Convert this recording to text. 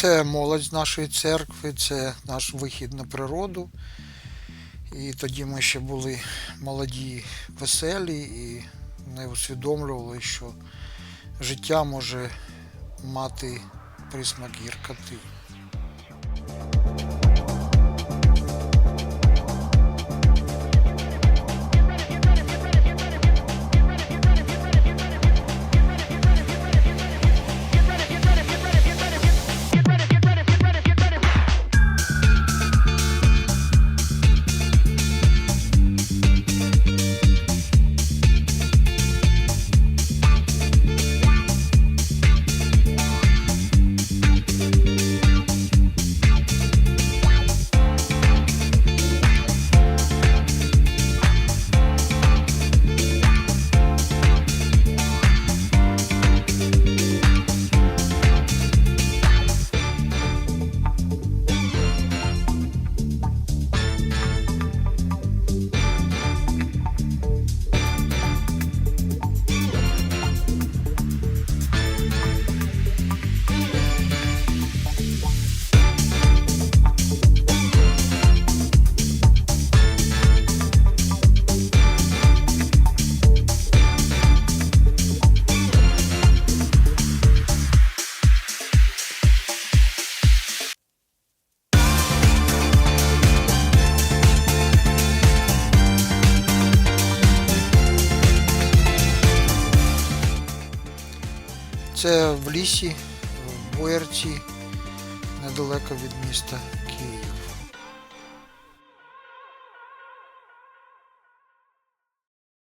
Це молодь нашої церкви, це наш вихід на природу. І тоді ми ще були молоді, веселі і не усвідомлювали, що життя може мати присмак гіркоти. Це в лісі, в Боярці, недалеко від міста Києва.